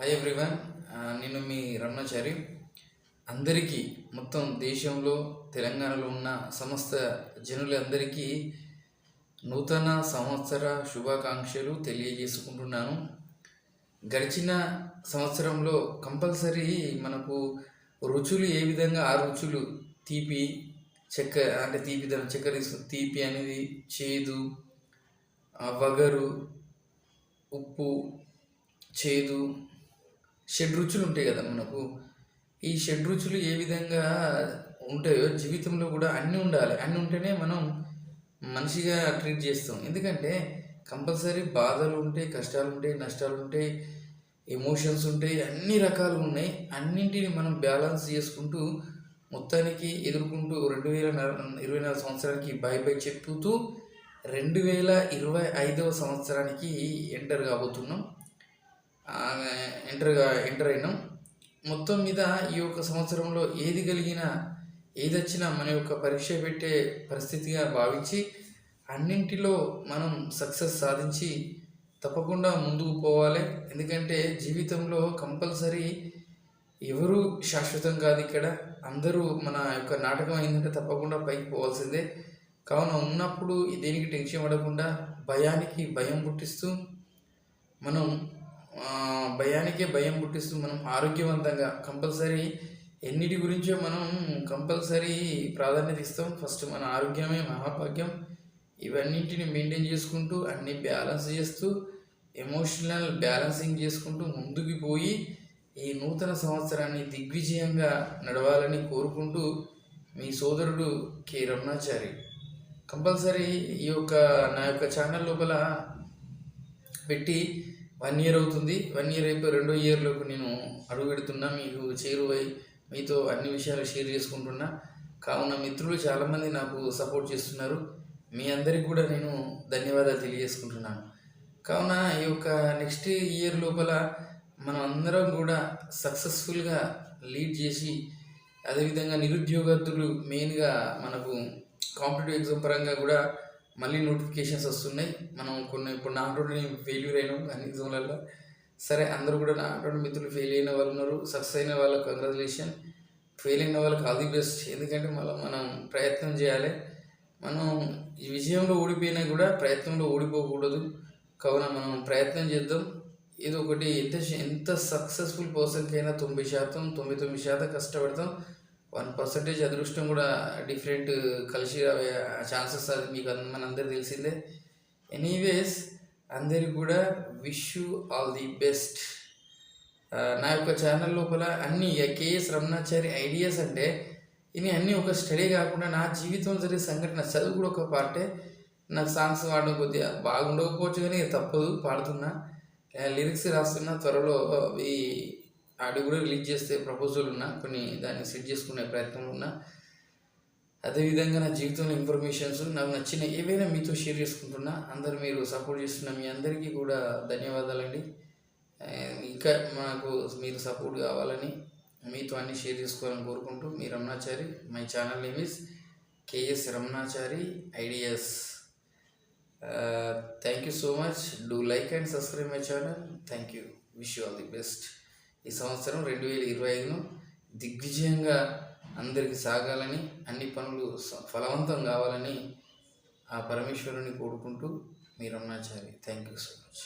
Hi everyone నేను మీ రమణాచారి. అందరికీ మొత్తం దేశంలో తెలంగాణలో ఉన్న సమస్త జనులందరికీ నూతన సంవత్సర శుభాకాంక్షలు తెలియజేసుకుంటున్నాను. గడిచిన సంవత్సరంలో కంపల్సరీ మనకు రుచులు ఏ విధంగా ఆ రుచులు తీపి చక్కెర అంటే తీపి చక్కెర తీపి అనేది చేదు వగరు ఉప్పు చేదు షడ్రుచులు ఉంటాయి కదా మనకు. ఈ షడ్రుచులు ఏ విధంగా ఉంటాయో జీవితంలో కూడా అన్నీ ఉండాలి. అన్నీ ఉంటేనే మనం మనిషిగా ట్రీట్ చేస్తాం. ఎందుకంటే కంపల్సరీ బాధలు ఉంటాయి కష్టాలు ఉంటాయి నష్టాలు ఉంటాయి ఎమోషన్స్ ఉంటాయి అన్ని రకాలు ఉన్నాయి. అన్నింటిని మనం బ్యాలెన్స్ చేసుకుంటూ మొత్తానికి ఎదుర్కొంటూ రెండు వేల ఇరవై నాలుగు సంవత్సరానికి బై బై చెప్పుతూ రెండు వేల ఇరవై ఐదవ సంవత్సరానికి ఎంటర్ కాబోతున్నాం. ఎంటర్గా ఎంటర్ అయినాం. మొత్తం మీద ఈ యొక్క సంవత్సరంలో ఏది కలిగినా ఏది వచ్చినా మన యొక్క పరీక్ష పెట్టే పరిస్థితిగా భావించి అన్నింటిలో మనం సక్సెస్ సాధించి తప్పకుండా ముందుకు పోవాలి. ఎందుకంటే జీవితంలో కంపల్సరీ ఎవరు శాశ్వతం కాదు ఇక్కడ. అందరూ మన యొక్క నాటకం అయిందంటే తప్పకుండా పైకి పోవాల్సిందే. కావున ఉన్నప్పుడు దేనికి టెన్షన్ పడకుండా భయానికి భయం పుట్టిస్తూ మనం భయానికే భయం పుట్టిస్తూ మనం ఆరోగ్యవంతంగా కంపల్సరీ ఎన్నిటి గురించో మనం కంపల్సరీ ప్రాధాన్యత ఇస్తాం. ఫస్ట్ మన ఆరోగ్యమే మహాభాగ్యం. ఇవన్నింటిని మెయింటైన్ చేసుకుంటూ అన్ని బ్యాలెన్స్ చేస్తూ ఎమోషనల్ బ్యాలెన్సింగ్ చేసుకుంటూ ముందుకు పోయి ఈ నూతన సంవత్సరాన్ని దిగ్విజయంగా నడవాలని కోరుకుంటూ మీ సోదరుడు కె. రమణాచారి కంపల్సరీ ఈ యొక్క నా యొక్క ఛానల్ లోపల పెట్టి వన్ ఇయర్ అవుతుంది. వన్ ఇయర్ అయిపోయి రెండో ఇయర్లోకి నేను అడుగు పెడుతున్నా మీకు చేరువై మీతో అన్ని విషయాలు షేర్ చేసుకుంటున్నా. కావున మిత్రులు చాలామంది నాకు సపోర్ట్ చేస్తున్నారు. మీ అందరికి కూడా నేను ధన్యవాదాలు తెలియజేసుకుంటున్నాను. కావున ఈ యొక్క నెక్స్ట్ ఇయర్ లోపల మనం అందరం కూడా సక్సెస్ఫుల్గా లీడ్ చేసి అదేవిధంగా నిరుద్యోగత్తులు మెయిన్గా మనకు కాంపిటేటివ్ ఎగ్జామ్ పరంగా కూడా మళ్ళీ నోటిఫికేషన్స్ వస్తున్నాయి. మనం కొన్ని ఇప్పుడు నాటోడి ఫెయిల్యూర్ అయినాం అన్ని జోన్లలో. సరే అందరూ కూడా నా నాటోడి మిత్రులు ఫెయిల్ అయిన వాళ్ళు ఉన్నారు. సక్సెస్ అయిన వాళ్ళకి కంగ్రాచులేషన్ ఫెయిల్ అయిన వాళ్ళకి ఆల్ ది బెస్ట్ ఎందుకంటే మళ్ళీ మనం ప్రయత్నం చేయాలి. మనం ఈ విజయంలో ఓడిపోయినా కూడా ప్రయత్నంలో ఓడిపోకూడదు. కావున మనం ప్రయత్నం చేద్దాం. ఇది ఒకటి ఎంత ఎంత సక్సెస్ఫుల్ పర్సన్కైనా తొంభై శాతం తొంభై తొమ్మిది శాతం కష్టపడతాం. వన్ పర్సెంటేజ్ అదృష్టం కూడా డిఫరెంట్ కలిసి అవే ఛాన్సెస్ అది మీకు మన మనందరికీ తెలిసిందే. ఎనీవేస్ అందరికి కూడా wish you all the best. నా యొక్క ఛానల్ లోపల అన్ని కేఎస్ రమణాచారి ఐడియాస్ అంటే ఇవి అన్నీ ఒక స్టడీ కాకుండా నా జీవితం జరిగే సంఘటన చదువు కూడా ఒక పార్టే. నాకు సాంగ్స్ పాడడం కొద్దిగా బాగుండకపోవచ్చు కానీ తప్పదు పాడుతున్నా. లిరిక్స్ రాస్తున్నా త్వరలో ఈ ఆడియో కూడా రిలీజ్ చేస్తే ప్రపోజల్ ఉన్నా కొన్ని దాన్ని సెట్ చేసుకునే ప్రయత్నం ఉన్నా అదేవిధంగా నా జీవితంలో ఇన్ఫర్మేషన్స్ నాకు నచ్చిన ఏవైనా మీతో షేర్ చేసుకుంటున్నా అందరు మీరు సపోర్ట్ చేస్తున్న మీ అందరికీ కూడా ధన్యవాదాలండి. ఇంకా మాకు మీరు సపోర్ట్ కావాలని మీతో అన్ని షేర్ చేసుకోవాలని కోరుకుంటూ మీ Ramanachari my channel name is KS Ramanachari ideas thank you so much do like and subscribe my channel thank you wish you all the best ఈ సంవత్సరం రెండు వేల ఇరవై ఐదును దిగ్విజయంగా అందరికీ సాగాలని అన్ని పనులు ఫలవంతం కావాలని ఆ పరమేశ్వరుని కోరుకుంటూ మీ Ramanachari thank you so much